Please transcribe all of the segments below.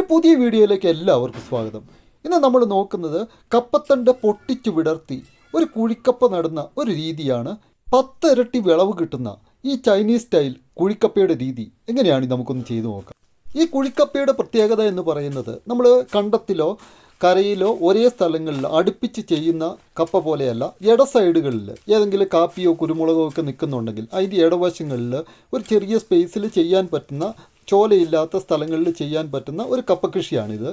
ഒരു പുതിയ വീഡിയോയിലേക്ക് എല്ലാവർക്കും സ്വാഗതം. ഇന്ന് നമ്മൾ നോക്കുന്നത് കപ്പത്തണ്ട് പൊട്ടിച്ചു വിടർത്തി ഒരു കുഴിക്കപ്പ നടുന്ന ഒരു രീതിയാണ് പത്തിരട്ടി വിളവ് കിട്ടുന്ന ഈ ചൈനീസ് സ്റ്റൈൽ കുഴിക്കപ്പയുടെ രീതി. എങ്ങനെയാണ് നമുക്കൊന്ന് ചെയ്തു നോക്കാം. ഈ കുഴിക്കപ്പയുടെ പ്രത്യേകത എന്ന് പറയുന്നത് നമ്മൾ കണ്ടത്തിലോ കരയിലോ ഒരേ സ്ഥലങ്ങളിൽ അടുപ്പിച്ച് ചെയ്യുന്ന കപ്പ പോലെയല്ല ഇട സൈഡുകളിൽ ഏതെങ്കിലും കാപ്പിയോ കുരുമുളകോ ഒക്കെ നിൽക്കുന്നുണ്ടെങ്കിൽ അതിന്റെ ഇടവശങ്ങളിൽ ഒരു ചെറിയ സ്പേസിൽ ചെയ്യാൻ പറ്റുന്ന ചോലയില്ലാത്ത സ്ഥലങ്ങളിൽ ചെയ്യാൻ പറ്റുന്ന ഒരു കപ്പ കൃഷിയാണിത്.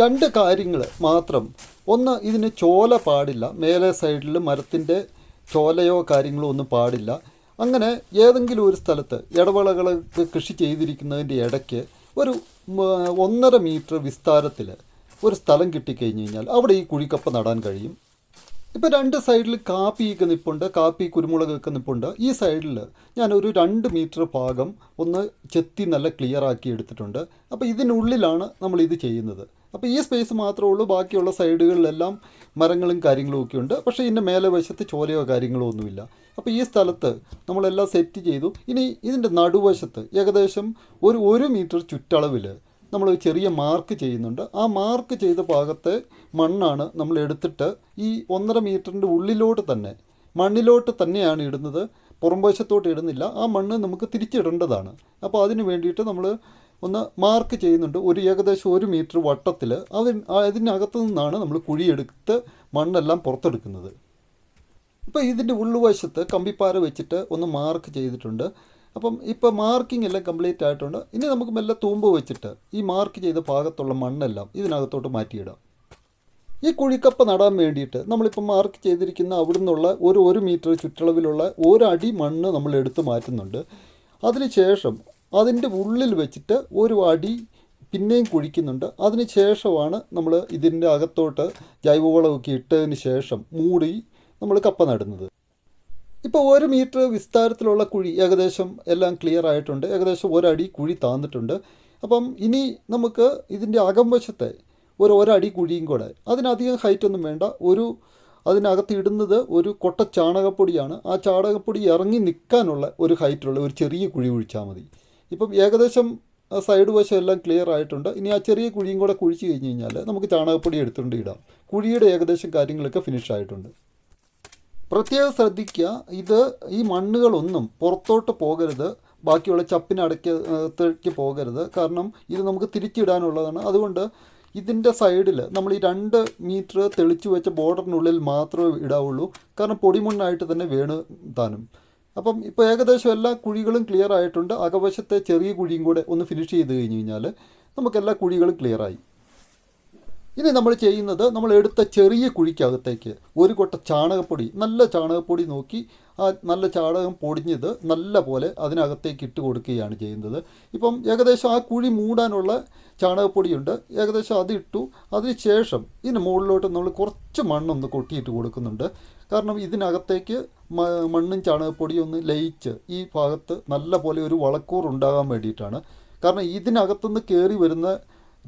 രണ്ട് കാര്യങ്ങൾ മാത്രം. ഒന്ന് ഇതിന് ചോല പാടില്ല. മേലെ സൈഡിൽ മരത്തിന്റെ ചോലയോ കാര്യങ്ങളോ ഒന്നും പാടില്ല. അങ്ങനെ ഏതെങ്കിലും ഒരു സ്ഥലത്ത് ഇടവളകളൊക്കെ കൃഷി ചെയ്തിരിക്കുന്നതിന്റെ ഇടയ്ക്ക് ഒരു ഒന്നര മീറ്റർ വിസ്താരത്തിൽ ഒരു സ്ഥലം കിട്ടിക്കഴിഞ്ഞ് കഴിഞ്ഞാൽ അവിടെ ഈ കുഴിക്കപ്പ നടാൻ കഴിയും. ഇപ്പോൾ രണ്ട് സൈഡിൽ കാപ്പി നിൽപ്പുണ്ട് കാപ്പി കുരുമുളകൊക്കെ നിൽപ്പുണ്ട് ഈ സൈഡിൽ ഞാനൊരു രണ്ട് മീറ്റർ ഭാഗം ഒന്ന് ചെത്തി നല്ല ക്ലിയർ ആക്കി എടുത്തിട്ടുണ്ട്. അപ്പോൾ ഇതിനുള്ളിലാണ് നമ്മൾ ഇത് ചെയ്യുന്നത്. അപ്പോൾ ഈ സ്പേസ് മാത്രമേ ഉള്ളൂ ബാക്കിയുള്ള സൈഡുകളിലെല്ലാം മരങ്ങളും കാര്യങ്ങളും ഒക്കെ ഉണ്ട്. പക്ഷേ ഇതിന്റെ മേലെ വശത്ത് ചോലയോ കാര്യങ്ങളോ ഒന്നുമില്ല. അപ്പോൾ ഈ സ്ഥലത്ത് നമ്മളെല്ലാം സെറ്റ് ചെയ്തു. ഇനി ഇതിന്റെ നടുവശത്ത് ഏകദേശം ഒരു ഒരു മീറ്റർ ചുറ്റളവിൽ നമ്മൾ ചെറിയ മാർക്ക് ചെയ്യുന്നുണ്ട്. ആ മാർക്ക് ചെയ്ത ഭാഗത്തെ മണ്ണാണ് നമ്മൾ എടുത്തിട്ട് ഈ ഒന്നര മീറ്ററിന്റെ ഉള്ളിലോട്ട് തന്നെ മണ്ണിലോട്ട് തന്നെയാണ് ഇടുന്നത്. പുറംവശത്തോട്ട് ഇടുന്നില്ല. ആ മണ്ണ് നമുക്ക് തിരിച്ചിടേണ്ടതാണ്. അപ്പോൾ അതിന് വേണ്ടിയിട്ട് നമ്മൾ ഒന്ന് മാർക്ക് ചെയ്യുന്നുണ്ട്. ഒരു ഏകദേശം ഒരു മീറ്റർ വട്ടത്തിൽ അതിന് അതിനകത്തു നിന്നാണ് നമ്മൾ കുഴിയെടുത്ത് മണ്ണെല്ലാം പുറത്തെടുക്കുന്നത്. ഇപ്പോൾ ഇതിന്റെ ഉള്ളുവശത്ത് കമ്പിപ്പാര വെച്ചിട്ട് ഒന്ന് മാർക്ക് ചെയ്തിട്ടുണ്ട്. അപ്പം ഇപ്പോൾ മാർക്കിംഗ് എല്ലാം കംപ്ലീറ്റ് ആയിട്ടുണ്ട്. ഇനി നമുക്ക് മെല്ലെ തൂമ്പ് വെച്ചിട്ട് ഈ മാർക്ക് ചെയ്ത ഭാഗത്തുള്ള മണ്ണെല്ലാം ഇതിനകത്തോട്ട് മാറ്റിയിടാം. ഈ കുഴിക്കപ്പ നടാൻ വേണ്ടിയിട്ട് നമ്മളിപ്പോൾ മാർക്ക് ചെയ്തിരിക്കുന്ന അവിടെ നിന്നുള്ള ഒരു ഒരു മീറ്റർ ചുറ്റളവിലുള്ള ഒരടി മണ്ണ് നമ്മൾ എടുത്ത് മാറ്റുന്നുണ്ട്. അതിനുശേഷം അതിന്റെ ഉള്ളിൽ വെച്ചിട്ട് ഒരു അടി പിന്നെയും കുഴിക്കുന്നുണ്ട്. അതിന് ശേഷമാണ് നമ്മൾ ഇതിന്റെ അകത്തോട്ട് ജൈവവളമൊക്കെ ഇട്ടതിന് ശേഷം മൂടി നമ്മൾ കപ്പ നടുന്നത്. ഇപ്പോൾ ഒരു മീറ്റർ വിസ്താരത്തിലുള്ള കുഴി ഏകദേശം എല്ലാം ക്ലിയർ ആയിട്ടുണ്ട്. ഏകദേശം ഒരടി കുഴി താന്നിട്ടുണ്ട്. അപ്പം ഇനി നമുക്ക് ഇതിന്റെ അകംവശത്തെ ഒരു ഒരടി കുഴിയും കൂടെ അതിനധികം ഹൈറ്റ് ഒന്നും വേണ്ട. ഒരു അതിനകത്ത് ഇടുന്നത് ഒരു കൊട്ട ചാണകപ്പൊടിയാണ്. ആ ചാണകപ്പൊടി ഇറങ്ങി നിൽക്കാനുള്ള ഒരു ഹൈറ്റുള്ള ഒരു ചെറിയ കുഴി കുഴിച്ചാൽ മതി. ഇപ്പം ഏകദേശം സൈഡ് വശം എല്ലാം ക്ലിയർ ആയിട്ടുണ്ട്. ഇനി ആ ചെറിയ കുഴിയും കൂടെ കുഴിച്ച് കഴിഞ്ഞ് കഴിഞ്ഞാൽ നമുക്ക് ചാണകപ്പൊടി എടുത്തുകൊണ്ട് ഇടാം. കുഴിയുടെ ഏകദേശം കാര്യങ്ങളൊക്കെ ഫിനിഷ് ആയിട്ടുണ്ട്. പ്രത്യേകം ശ്രദ്ധിക്കുക ഇത് ഈ മണ്ണുകളൊന്നും പുറത്തോട്ട് പോകരുത് ബാക്കിയുള്ള ചപ്പിനടക്കത്തേക്ക് പോകരുത്. കാരണം ഇത് നമുക്ക് തിരിച്ചിടാനുള്ളതാണ്. അതുകൊണ്ട് ഇതിന്റെ സൈഡിൽ നമ്മൾ ഈ രണ്ട് മീറ്റർ തെളിച്ചു വെച്ച ബോർഡറിനുള്ളിൽ മാത്രമേ ഇടാവുള്ളൂ. കാരണം പൊടിമണ്ണായിട്ട് തന്നെ വേണു താനും. അപ്പം ഇപ്പോൾ ഏകദേശം എല്ലാ കുഴികളും ക്ലിയർ ആയിട്ടുണ്ട്. അകവശത്തെ ചെറിയ കുഴിയും കൂടെ ഒന്ന് ഫിനിഷ് ചെയ്ത് കഴിഞ്ഞ് കഴിഞ്ഞാൽ നമുക്ക് എല്ലാ കുഴികളും ക്ലിയറായി ഇനി നമ്മൾ ചെയ്യുന്നത് നമ്മൾ എടുത്ത ചെറിയ കുഴിക്കകത്തേക്ക് ഒരു കൊട്ട ചാണകപ്പൊടി നല്ല ചാണകപ്പൊടി നോക്കി ആ നല്ല ചാണകം പൊടിഞ്ഞത് നല്ല പോലെ അതിനകത്തേക്ക് ഇട്ട് കൊടുക്കുകയാണ് ചെയ്യുന്നത്. ഇപ്പം ഏകദേശം ആ കുഴി മൂടാനുള്ള ചാണകപ്പൊടിയുണ്ട്. ഏകദേശം അത് ഇട്ടു. അതിന് ശേഷം ഇതിന് മുകളിലോട്ട് നമ്മൾ കുറച്ച് മണ്ണൊന്ന് കൊട്ടിയിട്ട് കൊടുക്കുന്നുണ്ട്. കാരണം ഇതിനകത്തേക്ക് മണ്ണും ചാണകപ്പൊടിയും ഒന്ന് ലയിച്ച് ഈ ഭാഗത്ത് നല്ല പോലെ ഒരു വളക്കൂർ ഉണ്ടാകാൻ വേണ്ടിയിട്ടാണ്. കാരണം ഇതിനകത്തുനിന്ന് കയറി വരുന്ന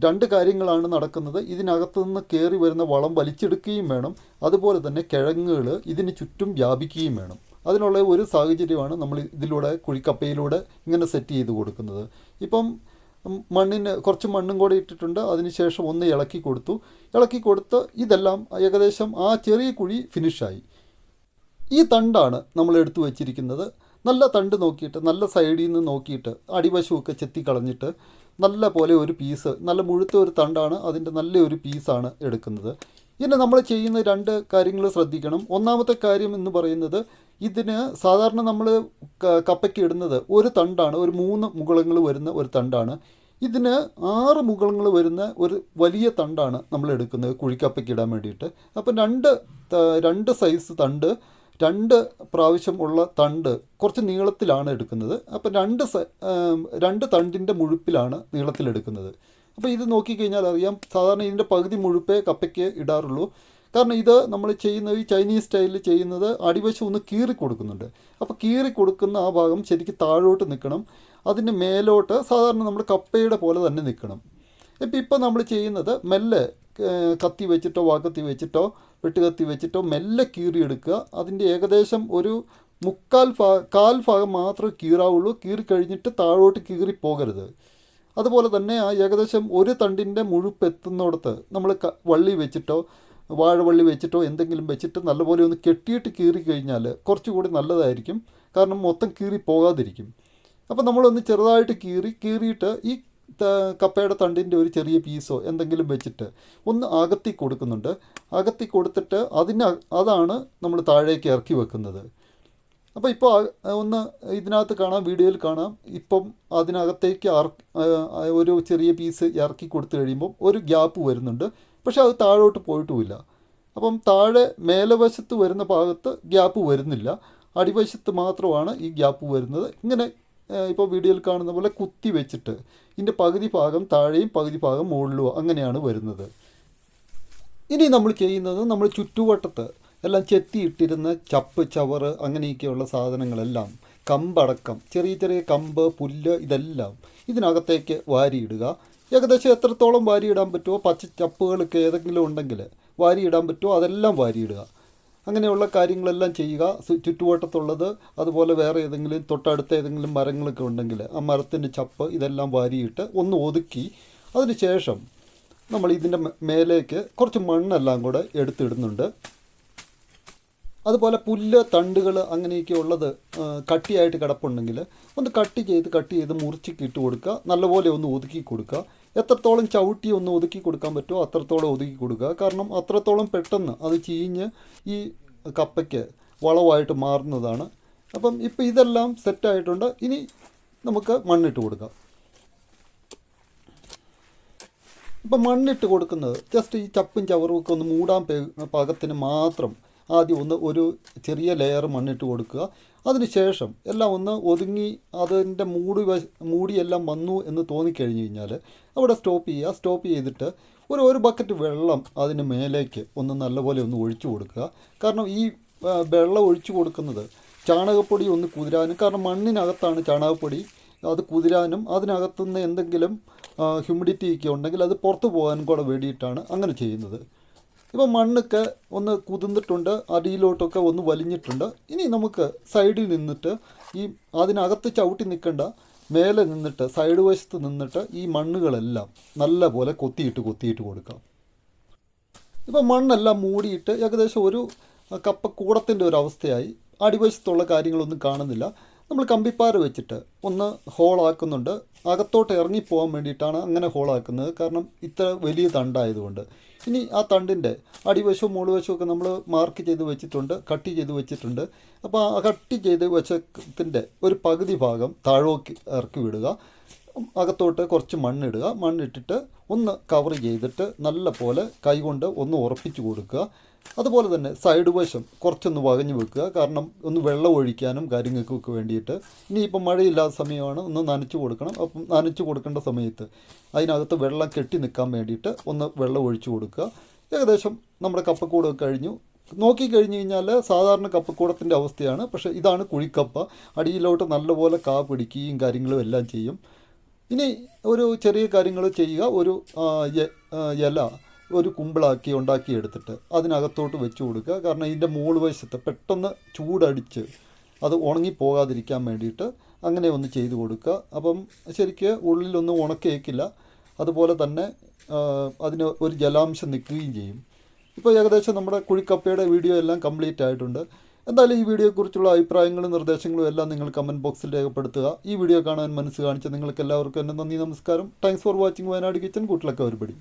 രണ്ട് കാര്യങ്ങളാണ് നടക്കുന്നത്. ഇതിനകത്തു നിന്ന് കയറി വരുന്ന വളം വലിച്ചെടുക്കുകയും വേണം. അതുപോലെ തന്നെ കിഴങ്ങുകൾ ഇതിന് ചുറ്റും വ്യാപിക്കുകയും വേണം. അതിനുള്ള ഒരു സാഹചര്യമാണ് നമ്മൾ ഇതിലൂടെ കുഴിക്കപ്പയിലൂടെ ഇങ്ങനെ സെറ്റ് ചെയ്ത് കൊടുക്കുന്നത്. ഇപ്പം മണ്ണിന് കുറച്ച് മണ്ണും കൂടെ ഇട്ടിട്ടുണ്ട്. അതിനുശേഷം ഒന്ന് ഇളക്കി കൊടുത്തു. ഇളക്കി കൊടുത്ത് ഇതെല്ലാം ഏകദേശം ആ ചെറിയ കുഴി ഫിനിഷായി ഈ തണ്ടാണ് നമ്മൾ എടുത്തു വച്ചിരിക്കുന്നത്. നല്ല തണ്ട് നോക്കിയിട്ട് നല്ല സൈഡിൽ നിന്ന് നോക്കിയിട്ട് അടിവശമൊക്കെ ചെത്തി കളഞ്ഞിട്ട് നല്ല പോലെ ഒരു പീസ് നല്ല മുഴുത്ത ഒരു തണ്ടാണ് അതിന്റെ നല്ല ഒരു പീസാണ് എടുക്കുന്നത്. ഇനി നമ്മൾ ചെയ്യുന്ന രണ്ട് കാര്യങ്ങൾ ശ്രദ്ധിക്കണം. ഒന്നാമത്തെ കാര്യം എന്ന് പറയുന്നത് ഇതിന് സാധാരണ നമ്മൾ കപ്പയ്ക്ക് ഇടുന്നത് ഒരു തണ്ടാണ് ഒരു മൂന്ന് മുകളങ്ങൾ വരുന്ന ഒരു തണ്ടാണ്. ഇതിന് ആറ് മുകളങ്ങൾ വരുന്ന ഒരു വലിയ തണ്ടാണ് നമ്മൾ എടുക്കുന്നത് കുഴിക്കപ്പയ്ക്ക് ഇടാൻ വേണ്ടിയിട്ട്. അപ്പം രണ്ട് രണ്ട് സൈസ് തണ്ട് രണ്ട് പ്രാവശ്യം ഉള്ള തണ്ട് കുറച്ച് നീളത്തിലാണ് എടുക്കുന്നത്. അപ്പം രണ്ട് രണ്ട് തണ്ടിന്റെ മുഴുപ്പിലാണ് നീളത്തിലെടുക്കുന്നത് അപ്പോൾ ഇത് നോക്കിക്കഴിഞ്ഞാൽ അറിയാം സാധാരണ ഇതിന്റെ പകുതി മുഴുപ്പേ കപ്പയ്ക്ക് ഇടാറുള്ളൂ. കാരണം ഇത് നമ്മൾ ചെയ്യുന്നത് ഈ ചൈനീസ് സ്റ്റൈലിൽ ചെയ്യുന്നത് അടിവശം ഒന്ന് കീറി കൊടുക്കുന്നുണ്ട്. അപ്പോൾ കീറി കൊടുക്കുന്ന ആ ഭാഗം ശരിക്കും താഴോട്ട് നിൽക്കണം. അതിന് മേലോട്ട് സാധാരണ നമ്മൾ കപ്പയുടെ പോലെ തന്നെ നിൽക്കണം. ഇപ്പം ഇപ്പം നമ്മൾ ചെയ്യുന്നത് മെല്ലെ കത്തി വെച്ചിട്ടോ വാക്കത്തി വെച്ചിട്ടോ വെട്ടുകത്തി വെച്ചിട്ടോ മെല്ലെ കീറിയെടുക്കുക. അതിന്റെ ഏകദേശം ഒരു മുക്കാൽ ഭാ കാൽ ഭാഗം മാത്രമേ കീറാവുള്ളൂ. കീറി കഴിഞ്ഞിട്ട് താഴോട്ട് കീറി പോകരുത്. അതുപോലെ തന്നെ ആ ഏകദേശം ഒരു തണ്ടിന്റെ മുഴുപ്പ് എത്തുന്നിടത്ത് നമ്മൾ വള്ളി വെച്ചിട്ടോ വാഴവള്ളി വെച്ചിട്ടോ എന്തെങ്കിലും വെച്ചിട്ട് നല്ലപോലെ ഒന്ന് കെട്ടിയിട്ട് കീറി കഴിഞ്ഞാൽ കുറച്ചുകൂടി നല്ലതായിരിക്കും. കാരണം മൊത്തം കീറി പോകാതിരിക്കും. അപ്പോൾ നമ്മളൊന്ന് ചെറുതായിട്ട് കീറി കീറിയിട്ട് ഈ കപ്പയുടെ തണ്ടിന്റെ ഒരു ചെറിയ പീസോ എന്തെങ്കിലും വെച്ചിട്ട് ഒന്ന് അകത്തി കൊടുക്കുന്നുണ്ട്. അകത്തി കൊടുത്തിട്ട് അതിന് അതാണ് നമ്മൾ താഴേക്ക് ഇറക്കി വെക്കുന്നത്. അപ്പോൾ ഇപ്പോൾ ഒന്ന് ഇതിനകത്ത് കാണാം വീഡിയോയിൽ കാണാം. ഇപ്പം അതിനകത്തേക്ക് ഒരു ചെറിയ പീസ് ഇറക്കി കൊടുത്തു കഴിയുമ്പോൾ ഒരു ഗ്യാപ്പ് വരുന്നുണ്ട്. പക്ഷേ അത് താഴോട്ട് പോയിട്ടുമില്ല. അപ്പം താഴെ മേലവശത്ത് വരുന്ന ഭാഗത്ത് ഗ്യാപ്പ് വരുന്നില്ല. അടിവശത്ത് മാത്രമാണ് ഈ ഗ്യാപ്പ് വരുന്നത്. ഇങ്ങനെ ഇപ്പോൾ വീഡിയോയിൽ കാണുന്ന പോലെ കുത്തി വെച്ചിട്ട് ഇതിന്റെ പകുതി ഭാഗം താഴെയും പകുതി ഭാഗം മുകളിലും അങ്ങനെയാണ് വരുന്നത്. ഇനി നമ്മൾ ചെയ്യുന്നത് നമ്മൾ ചുറ്റുവട്ടത്ത് എല്ലാം ചെത്തിയിട്ടിരുന്ന ചപ്പ് ചവറ് അങ്ങനെയൊക്കെയുള്ള സാധനങ്ങളെല്ലാം കമ്പടക്കം ചെറിയ ചെറിയ കമ്പ് പുല്ല് ഇതെല്ലാം ഇതിനകത്തേക്ക് വാരിയിടുക. ഏകദേശം എത്രത്തോളം വാരിയിടാൻ പറ്റുമോ? പച്ച ചപ്പുകളൊക്കെ ഏതെങ്കിലും ഉണ്ടെങ്കിൽ വാരിയിടാൻ പറ്റുമോ? അതെല്ലാം വാരിയിടുക. അങ്ങനെയുള്ള കാര്യങ്ങളെല്ലാം ചെയ്യുക. ചുറ്റുവട്ടത്തുള്ളത് അതുപോലെ വേറെ ഏതെങ്കിലും തൊട്ടടുത്ത ഏതെങ്കിലും മരങ്ങളൊക്കെ ഉണ്ടെങ്കിൽ ആ മരത്തിന്റെ ചപ്പ് ഇതെല്ലാം വാരിയിട്ട് ഒന്ന് ഒതുക്കി അതിന് ശേഷം നമ്മൾ ഇതിന്റെ മേലേക്ക് കുറച്ച് മണ്ണെല്ലാം കൂടെ എടുത്തിടുന്നുണ്ട്. അതുപോലെ പുല്ല് തണ്ടുകൾ അങ്ങനെയൊക്കെ ഉള്ളത് കട്ടിയായിട്ട് കിടപ്പുണ്ടെങ്കിൽ ഒന്ന് കട്ട് ചെയ്ത് കട്ട് ചെയ്ത് മുറിച്ചിട്ട് കൊടുക്കുക. നല്ലപോലെ ഒന്ന് ഒതുക്കി കൊടുക്കുക. എത്രത്തോളം ചവിട്ടി ഒന്ന് ഒതുക്കി കൊടുക്കാൻ പറ്റുമോ അത്രത്തോളം ഒതുക്കി കൊടുക്കുക. കാരണം അത്രത്തോളം പെട്ടെന്ന് അത് ചീഞ്ഞ് ഈ കപ്പയ്ക്ക് വളവായിട്ട് മാറുന്നതാണ്. അപ്പം ഇപ്പം ഇതെല്ലാം സെറ്റായിട്ടുണ്ട് ഇനി നമുക്ക് മണ്ണിട്ട് കൊടുക്കാം. ഇപ്പം മണ്ണിട്ട് കൊടുക്കുന്നത് ജസ്റ്റ് ഈ ചപ്പും ചവറും ഒക്കെ ഒന്ന് മൂടാൻ പാകത്തിന് മാത്രം ആദ്യം ഒന്ന് ഒരു ചെറിയ ലെയർ മണ്ണിട്ട് കൊടുക്കുക. അതിനുശേഷം എല്ലാം ഒന്ന് ഒതുങ്ങി അതിന്റെ മൂടി മൂടിയെല്ലാം വന്നു എന്ന് തോന്നിക്കഴിഞ്ഞ് കഴിഞ്ഞാൽ അവിടെ സ്റ്റോപ്പ് ചെയ്യുക. സ്റ്റോപ്പ് ചെയ്തിട്ട് ഒരു ഒരു ബക്കറ്റ് വെള്ളം അതിന് മേലേക്ക് ഒന്ന് നല്ലപോലെ ഒന്ന് ഒഴിച്ചു കൊടുക്കുക. കാരണം ഈ വെള്ളം ഒഴിച്ചു കൊടുക്കുന്നത് ചാണകപ്പൊടി ഒന്ന് കുതിരാനും കാരണം മണ്ണിനകത്താണ് ചാണകപ്പൊടി അത് കുതിരാനും അതിനകത്തുനിന്ന് എന്തെങ്കിലും ഹ്യൂമിഡിറ്റി ഒക്കെ ഉണ്ടെങ്കിൽ അത് പുറത്തു പോകാനും കൂടെ വേണ്ടിയിട്ടാണ് അങ്ങനെ ചെയ്യുന്നത്. ഇപ്പം മണ്ണൊക്കെ ഒന്ന് കുതിർന്നിട്ടുണ്ട് അടിയിലോട്ടൊക്കെ ഒന്ന് വലിഞ്ഞിട്ടുണ്ട്. ഇനി നമുക്ക് സൈഡിൽ നിന്നിട്ട് ഈ അതിനകത്ത് ചവിട്ടി നിൽക്കേണ്ട മേലെ നിന്നിട്ട് സൈഡ് വശത്ത് നിന്നിട്ട് ഈ മണ്ണുകളെല്ലാം നല്ല പോലെ കൊത്തിയിട്ട് കൊത്തിയിട്ട് കൊടുക്കാം. ഇപ്പം മണ്ണെല്ലാം മൂടിയിട്ട് ഏകദേശം ഒരു കപ്പ കൂടത്തിന്റെ ഒരു അവസ്ഥയായി. അടിവശത്തുള്ള കാര്യങ്ങളൊന്നും കാണുന്നില്ല. നമ്മൾ കമ്പിപ്പാര വെച്ചിട്ട് ഒന്ന് ഹോളാക്കുന്നുണ്ട് അകത്തോട്ട് ഇറങ്ങിപ്പോകാൻ വേണ്ടിയിട്ടാണ് അങ്ങനെ ഹോളാക്കുന്നത് കാരണം ഇത്ര വലിയ തണ്ടായതുകൊണ്ട്. ഇനി ആ തണ്ടിന്റെ അടിവശവും മുകളുവശവും ഒക്കെ നമ്മൾ മാർക്ക് ചെയ്ത് വെച്ചിട്ടുണ്ട് കട്ട് ചെയ്ത് വെച്ചിട്ടുണ്ട്. അപ്പോൾ ആ കട്ട് ചെയ്ത് വെച്ചതിന്റെ ഒരു പകുതി ഭാഗം താഴോക്ക് ഇറക്കി വിടുക. അകത്തോട്ട് കുറച്ച് മണ്ണിടുക മണ്ണിട്ടിട്ട് ഒന്ന് കവർ ചെയ്തിട്ട് നല്ല പോലെ കൈകൊണ്ട് ഒന്ന് ഉറപ്പിച്ച് കൊടുക്കുക. അതുപോലെ തന്നെ സൈഡ് വശം കുറച്ചൊന്ന് വകഞ്ഞു വെക്കുക. കാരണം ഒന്ന് വെള്ളം ഒഴിക്കാനും കാര്യങ്ങൾക്കൊക്കെ വേണ്ടിയിട്ട്. ഇനിയിപ്പം മഴയില്ലാത്ത സമയമാണ് ഒന്ന് നനച്ചു കൊടുക്കണം. അപ്പം നനച്ചു കൊടുക്കേണ്ട സമയത്ത് അതിനകത്ത് വെള്ളം കെട്ടി നിൽക്കാൻ വേണ്ടിയിട്ട് ഒന്ന് വെള്ളം ഒഴിച്ചു കൊടുക്കുക. ഏകദേശം നമ്മുടെ കപ്പക്കൂടൊക്കെ കഴിഞ്ഞു. നോക്കി കഴിഞ്ഞു കഴിഞ്ഞാൽ സാധാരണ കപ്പക്കൂടത്തിന്റെ അവസ്ഥയാണ്. പക്ഷേ ഇതാണ് കുഴിക്കപ്പ. അടിയിലോട്ട് നല്ലപോലെ കാ പിടിക്കുകയും കാര്യങ്ങളും എല്ലാം ചെയ്യും. ഇനി ഒരു ചെറിയ കാര്യങ്ങൾ ചെയ്യുക. ഒരു ഇല ഒരു കുമ്പിളാക്കി ഉണ്ടാക്കി എടുത്തിട്ട് അതിനകത്തോട്ട് വെച്ച് കൊടുക്കുക. കാരണം ഇതിന്റെ മുകൾ വശത്ത് പെട്ടെന്ന് ചൂടടിച്ച് അത് ഉണങ്ങിപ്പോകാതിരിക്കാൻ വേണ്ടിയിട്ട് അങ്ങനെ ഒന്ന് ചെയ്തു കൊടുക്കുക. അപ്പം ശരിക്ക് ഉള്ളിലൊന്നും ഉണക്കേക്കില്ല. അതുപോലെ തന്നെ അതിന് ഒരു ജലാംശം നിൽക്കുകയും ചെയ്യും. ഇപ്പോൾ ഏകദേശം നമ്മുടെ കുഴിക്കപ്പയുടെ വീഡിയോ എല്ലാം കംപ്ലീറ്റ് ആയിട്ടുണ്ട്. എന്തായാലും ഈ വീഡിയോയെക്കുറിച്ചുള്ള അഭിപ്രായങ്ങളും നിർദ്ദേശങ്ങളും എല്ലാം നിങ്ങൾ കമന്റ് ബോക്സിൽ രേഖപ്പെടുത്തുക. ഈ വീഡിയോ കാണാൻ മനസ്സ് കാണിച്ച നിങ്ങൾക്ക് എല്ലാവർക്കും എന്റെ നന്ദി നമസ്കാരം. Thanks for watching Wayanad kitchen കൂട്ടിലൊക്കെ ഒരുപടി.